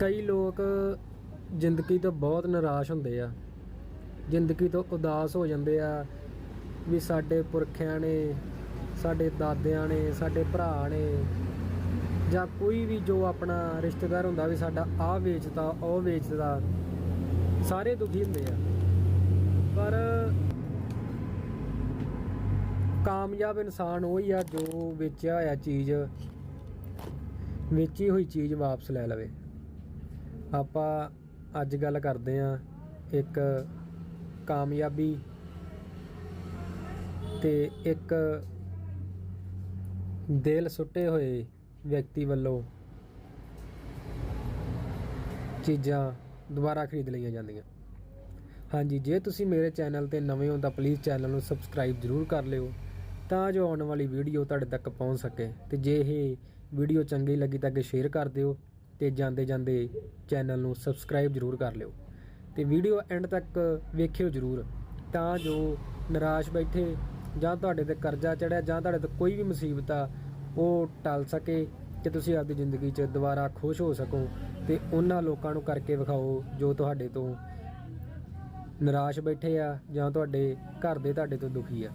ਕਈ ਲੋਕ ਜ਼ਿੰਦਗੀ ਤੋਂ ਬਹੁਤ ਨਿਰਾਸ਼ ਹੁੰਦੇ ਆ। ਜ਼ਿੰਦਗੀ ਤੋਂ ਉਦਾਸ ਹੋ ਜਾਂਦੇ ਆ ਵੀ ਸਾਡੇ ਪੁਰਖਿਆਂ ਨੇ, ਸਾਡੇ ਦਾਦਿਆਂ ਨੇ, ਸਾਡੇ ਭਰਾ ਨੇ ਜਾਂ ਕੋਈ ਵੀ ਜੋ ਆਪਣਾ ਰਿਸ਼ਤੇਦਾਰ ਹੁੰਦਾ ਵੀ ਸਾਡਾ ਆਹ ਵੇਚਦਾ, ਉਹ ਵੇਚਦਾ, ਸਾਰੇ ਦੁਖੀ ਹੁੰਦੇ ਆ। ਪਰ ਕਾਮਯਾਬ ਇਨਸਾਨ ਉਹ ਹੀ ਆ ਜੋ ਵੇਚਿਆ ਹੋਇਆ ਚੀਜ਼, ਵੇਚੀ ਹੋਈ ਚੀਜ਼ ਵਾਪਸ ਲੈ ਲਵੇ। ਆਪਾਂ ਅੱਜ ਗੱਲ ਕਰਦੇ ਆ ਇੱਕ ਕਾਮਯਾਬੀ ਤੇ ਇੱਕ ਦਿਲ ਸੁੱਟੇ ਹੋਏ ਵਿਅਕਤੀ ਵੱਲੋਂ ਚੀਜ਼ਾਂ ਦੁਬਾਰਾ ਖਰੀਦ ਲਈਆਂ ਜਾਂਦੀਆਂ। ਹਾਂਜੀ, ਜੇ ਤੁਸੀਂ ਮੇਰੇ ਚੈਨਲ ਤੇ ਨਵੇਂ ਹੋ ਤਾਂ ਪਲੀਜ਼ ਚੈਨਲ ਨੂੰ ਸਬਸਕ੍ਰਾਈਬ ਜ਼ਰੂਰ ਕਰ ਲਿਓ ਤਾਂ ਜੋ ਆਉਣ ਵਾਲੀ ਵੀਡੀਓ ਤੁਹਾਡੇ ਤੱਕ ਪਹੁੰਚ ਸਕੇ ਤੇ ਜੇ ਇਹ ਵੀਡੀਓ ਚੰਗੀ ਲੱਗੀ ਤਾਂ ਅੱਗੇ ਸ਼ੇਅਰ ਕਰ ਦਿਓ। ਤੇ ਜਾਂਦੇ ਜਾਂਦੇ ਚੈਨਲ ਨੂੰ ਸਬਸਕ੍ਰਾਈਬ ਜ਼ਰੂਰ ਕਰ ਲਿਓ। ਤੇ ਵੀਡੀਓ ਐਂਡ ਤੱਕ ਵੇਖਿਓ ਜ਼ਰੂਰ, ਤਾਂ ਜੋ ਨਿਰਾਸ਼ ਬੈਠੇ ਜਾਂ ਤੁਹਾਡੇ ਤੇ ਕਰਜ਼ਾ ਚੜਿਆ ਜਾਂ ਤੁਹਾਡੇ ਤੇ ਕੋਈ ਵੀ ਮੁਸੀਬਤ ਆ, ਉਹ ਟਲ ਸਕੇ ਕਿ ਤੁਸੀਂ ਆਪਦੀ ਜ਼ਿੰਦਗੀ 'ਚ ਦੁਬਾਰਾ ਖੁਸ਼ ਹੋ ਸਕੋ ਤੇ ਉਹਨਾਂ ਲੋਕਾਂ ਨੂੰ ਕਰਕੇ ਵਿਖਾਓ ਜੋ ਤੁਹਾਡੇ ਤੋਂ ਨਿਰਾਸ਼ ਬੈਠੇ ਆ ਜਾਂ ਤੁਹਾਡੇ ਘਰ ਦੇ ਤੁਹਾਡੇ ਤੋਂ ਦੁਖੀ ਆ।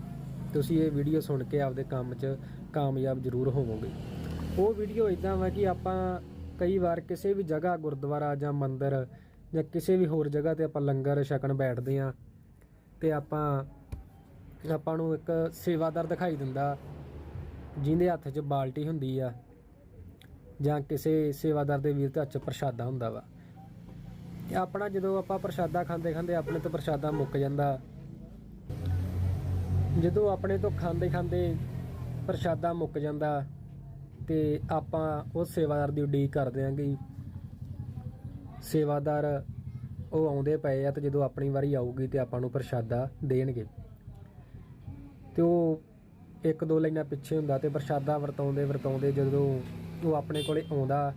ਤੁਸੀਂ ਇਹ ਵੀਡੀਓ ਸੁਣ ਕੇ ਆਪਦੇ ਕੰਮ 'ਚ ਕਾਮਯਾਬ ਜ਼ਰੂਰ ਹੋਵੋਗੇ। ਉਹ ਵੀਡੀਓ ਇਦਾਂ ਵਾ ਕਿ ਆਪਾਂ ਕਈ ਵਾਰ ਕਿਸੇ ਵੀ ਜਗ੍ਹਾ ਗੁਰਦੁਆਰਾ ਜਾਂ ਮੰਦਿਰ ਜਾਂ ਕਿਸੇ ਵੀ ਹੋਰ ਜਗ੍ਹਾ ਤੇ ਆਪਾਂ ਲੰਗਰ ਛਕਣ ਬੈਠਦੇ ਆ ਤੇ ਆਪਾਂ ਆਪਾਂ ਨੂੰ ਇੱਕ ਸੇਵਾਦਾਰ ਦਿਖਾਈ ਦਿੰਦਾ ਜਿਹਦੇ ਹੱਥ 'ਚ ਬਾਲਟੀ ਹੁੰਦੀ ਆ ਜਾਂ ਕਿਸੇ ਸੇਵਾਦਾਰ ਦੇ ਵੀਰ ਦੇ ਹੱਥ 'ਚ ਪ੍ਰਸ਼ਾਦਾ ਹੁੰਦਾ ਵਾ। ਆਪਣਾ ਜਦੋਂ ਆਪਾਂ ਪ੍ਰਸ਼ਾਦਾ ਖਾਂਦੇ ਖਾਂਦੇ ਆਪਣੇ ਤੋਂ ਪ੍ਰਸ਼ਾਦਾ ਮੁੱਕ ਜਾਂਦਾ। ਜਦੋਂ ਆਪਣੇ ਤੋਂ ਖਾਂਦੇ ਖਾਂਦੇ ਪ੍ਰਸ਼ਾਦਾ ਮੁੱਕ ਜਾਂਦਾ ਤੇ ਆਪਾਂ ਉਸ ਸੇਵਾਦਾਰ ਦੀ ਉਡੀਕ ਕਰਦੇ ਆਂ ਕਿ ਸੇਵਾਦਾਰ ਉਹ ਆਉਂਦੇ ਪਏ ਆ ਤੇ ਜਦੋਂ ਆਪਣੀ ਵਾਰੀ ਆਊਗੀ ਤੇ ਆਪਾਂ ਨੂੰ ਪ੍ਰਸ਼ਾਦਾ ਦੇਣਗੇ। ਤੇ ਉਹ ਇੱਕ ਦੋ ਲਾਈਨਾਂ ਪਿੱਛੇ ਹੁੰਦਾ ਤੇ ਪ੍ਰਸ਼ਾਦਾ ਵਰਤਾਉਂਦੇ ਵਰਤਾਉਂਦੇ ਜਦੋਂ ਉਹ ਆਪਣੇ ਕੋਲੇ ਆਉਂਦਾ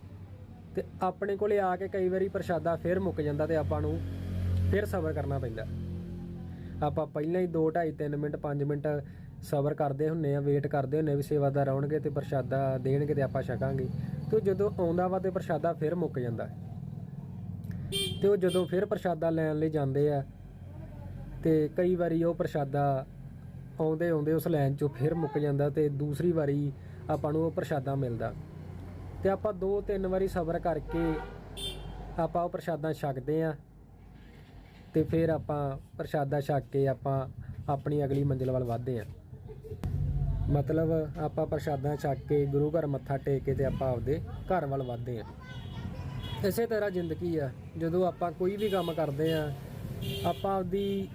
ਤੇ ਆਪਣੇ ਕੋਲੇ ਆ ਕੇ ਕਈ ਵਾਰੀ ਪ੍ਰਸ਼ਾਦਾ ਫੇਰ ਮੁੱਕ ਜਾਂਦਾ ਤੇ ਆਪਾਂ ਨੂੰ ਫਿਰ ਸਬਰ ਕਰਨਾ ਪੈਂਦਾ। ਆਪਾਂ ਪਹਿਲਾਂ ਹੀ 2 2.5 3 ਮਿੰਟ 5 ਮਿੰਟ ਸਬਰ ਕਰਦੇ ਹੁੰਨੇ ਆ ਵੇਟ ਕਰਦੇ ਹੁੰਨੇ ਵੀ ਸੇਵਾਦਾਰ ਆਉਣਗੇ ਤੇ ਪ੍ਰਸ਼ਾਦਾ ਦੇਣਗੇ ਤੇ ਆਪਾਂ ਛਕਾਂਗੇ। ਤੇ ਉਹ ਜਦੋਂ ਆਉਂਦਾ ਵਾ ਤੇ ਪ੍ਰਸ਼ਾਦਾ ਫਿਰ ਮੁੱਕ ਜਾਂਦਾ। ਤੇ ਉਹ ਜਦੋਂ ਫਿਰ ਪ੍ਰਸ਼ਾਦਾ ਲੈਣ ਲਈ ਜਾਂਦੇ ਆ, ਤੇ ਕਈ ਵਾਰੀ ਉਹ ਪ੍ਰਸ਼ਾਦਾ ਆਉਂਦੇ ਆਉਂਦੇ ਉਸ ਲਾਈਨ ਚੋਂ ਫਿਰ ਮੁੱਕ ਜਾਂਦਾ ਤੇ ਦੂਸਰੀ ਵਾਰੀ ਆਪਾਂ ਨੂੰ ਉਹ ਪ੍ਰਸ਼ਾਦਾ ਮਿਲਦਾ। ਤੇ ਆਪਾਂ ਦੋ ਤਿੰਨ ਵਾਰੀ ਸਬਰ ਕਰਕੇ ਆਪਾਂ ਉਹ ਪ੍ਰਸ਼ਾਦਾ ਛਕਦੇ ਆ। ਤੇ ਫਿਰ ਆਪਾਂ ਪ੍ਰਸ਼ਾਦਾ ਛਕ ਕੇ ਆਪਾਂ ਆਪਣੀ ਅਗਲੀ ਮੰਜ਼ਿਲ ਵੱਲ ਵਧਦੇ ਆ। ਮਤਲਬ ਆਪਾਂ ਪ੍ਰਸ਼ਾਦਾਂ ਛਕ ਕੇ ਗੁਰੂ ਘਰ ਮੱਥਾ ਟੇਕ ਕੇ ਤੇ ਆਪਾਂ ਆਪਦੇ ਘਰ ਵੱਲ ਵਧਦੇ ਆ ਇਸੇ ਤਰ੍ਹਾਂ ਜ਼ਿੰਦਗੀ ਆ, ਜਦੋਂ ਆਪਾਂ ਕੋਈ ਵੀ ਕੰਮ ਕਰਦੇ ਆ ਆਪਾਂ ਆਪਦੀ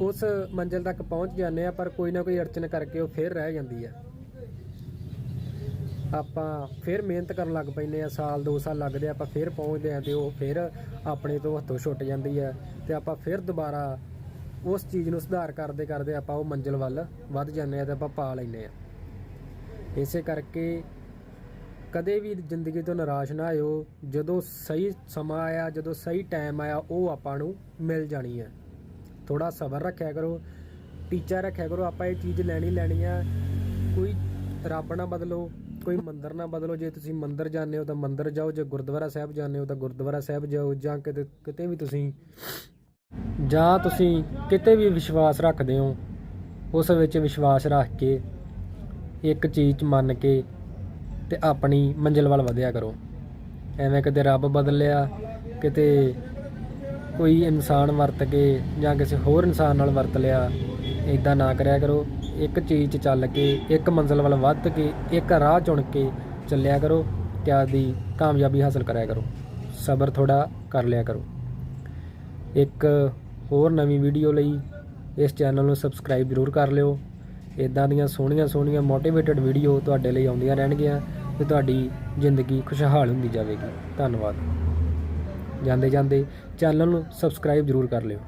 ਉਸ ਮੰਜ਼ਿਲ ਤੱਕ ਪਹੁੰਚ ਜਾਂਦੇ ਆ ਪਰ ਕੋਈ ਨਾ ਕੋਈ ਅੜਚਨ ਕਰਕੇ ਉਹ ਫਿਰ ਰਹਿ ਜਾਂਦੀ ਆ। ਆਪਾਂ ਫਿਰ ਮਿਹਨਤ ਕਰਨ ਲੱਗ ਪੈਂਦੇ ਆ ਸਾਲ, ਦੋ ਸਾਲ ਲੱਗਦੇ ਆ, ਆਪਾਂ ਫਿਰ ਪਹੁੰਚਦੇ ਆ ਤੇ ਉਹ ਫਿਰ ਆਪਣੇ ਤੋਂ ਹੱਥੋਂ ਛੁੱਟ ਜਾਂਦੀ ਆ ਤੇ ਆਪਾਂ ਫਿਰ ਦੁਬਾਰਾ ਉਸ ਚੀਜ਼ ਨੂੰ ਸੁਧਾਰ ਕਰਦੇ ਕਰਦੇ ਆਪਾਂ ਉਹ ਮੰਜ਼ਿਲ ਵੱਲ ਵੱਧ ਜਾਂਦੇ ਆ ਤੇ ਆਪਾਂ ਪਾ ਲੈਂਦੇ ਆ ਇਸੇ ਕਰਕੇ ਕਦੇ ਵੀ ਜ਼ਿੰਦਗੀ ਤੋਂ ਨਿਰਾਸ਼ ਨਾ ਹੋਇਓ, ਜਦੋਂ ਸਹੀ ਸਮਾਂ ਆਇਆ, ਜਦੋਂ ਸਹੀ ਟਾਈਮ ਆਇਆ, ਉਹ ਆਪਾਂ ਨੂੰ ਮਿਲ ਜਾਣੀ ਹੈ। ਥੋੜਾ ਸਬਰ ਰੱਖਿਆ ਕਰੋ, ਟੀਚਾ ਰੱਖਿਆ ਕਰੋ, ਆਪਾਂ ਇਹ ਚੀਜ਼ ਲੈਣੀ ਲੈਣੀ ਆ। ਕੋਈ ਰੱਬ ਨਾ ਬਦਲੋ, ਕੋਈ ਮੰਦਰ ਨਾ ਬਦਲੋ, ਜੇ ਤੁਸੀਂ ਮੰਦਰ ਜਾਂਦੇ ਹੋ ਤਾਂ ਮੰਦਰ ਜਾਓ, ਜੇ ਗੁਰਦੁਆਰਾ ਸਾਹਿਬ ਜਾਂਦੇ ਹੋ ਤਾਂ ਗੁਰਦੁਆਰਾ ਸਾਹਿਬ ਜਾਓ, ਜਾਂ ਕਿਤੇ ਕਿਤੇ ਵੀ ਤੁਸੀਂ ਜਾਂ ਤੁਸੀਂ ਕਿਤੇ ਵੀ ਵਿਸ਼ਵਾਸ ਰੱਖਦੇ ਹੋ, ਉਸ ਵਿੱਚ ਵਿਸ਼ਵਾਸ ਰੱਖ ਕੇ ਇੱਕ ਚੀਜ਼ 'ਚ ਮੰਨ ਕੇ ਤੇ ਆਪਣੀ ਮੰਜ਼ਿਲ ਵੱਲ ਵਧਿਆ ਕਰੋ। ਐਵੇਂ ਕਦੇ ਰੱਬ ਬਦਲ ਲਿਆ ਕਿਤੇ ਕੋਈ ਇਨਸਾਨ ਵਰਤ ਕੇ ਜਾਂ ਕਿਸੇ ਹੋਰ ਇਨਸਾਨ ਨਾਲ ਵਰਤ ਲਿਆ ਇਦਾਂ ਨਾ ਕਰਿਆ ਕਰੋ। ਇੱਕ ਚੀਜ਼ 'ਚ ਚੱਲ ਕੇ, ਇੱਕ ਮੰਜ਼ਿਲ ਵੱਲ ਵੱਧ ਕੇ, ਇੱਕ ਰਾਹ ਚੁਣ ਕੇ ਚੱਲਿਆ ਕਰੋ ਤੇ ਆਪਦੀ ਕਾਮਯਾਬੀ ਹਾਸਲ ਕਰਿਆ ਕਰੋ। ਸਬਰ ਥੋੜਾ ਕਰ ਲਿਆ ਕਰੋ। ਇੱਕ ਹੋਰ ਨਵੀਂ ਵੀਡੀਓ ਲਈ ਇਸ ਚੈਨਲ ਨੂੰ ਸਬਸਕ੍ਰਾਈਬ ਜ਼ਰੂਰ ਕਰ ਲਿਓ। ਇਦਾਂ ਦੀਆਂ ਸੋਹਣੀਆਂ ਸੋਹਣੀਆਂ ਮੋਟੀਵੇਟਡ ਵੀਡੀਓ ਤੁਹਾਡੇ ਲਈ ਆਉਂਦੀਆਂ ਰਹਿਣਗੀਆਂ ਤੇ ਤੁਹਾਡੀ ਜ਼ਿੰਦਗੀ ਖੁਸ਼ਹਾਲ ਹੁੰਦੀ ਜਾਵੇਗੀ। ਧੰਨਵਾਦ। ਜਾਂਦੇ ਜਾਂਦੇ ਚੈਨਲ ਨੂੰ ਸਬਸਕ੍ਰਾਈਬ ਜ਼ਰੂਰ ਕਰ ਲਿਓ।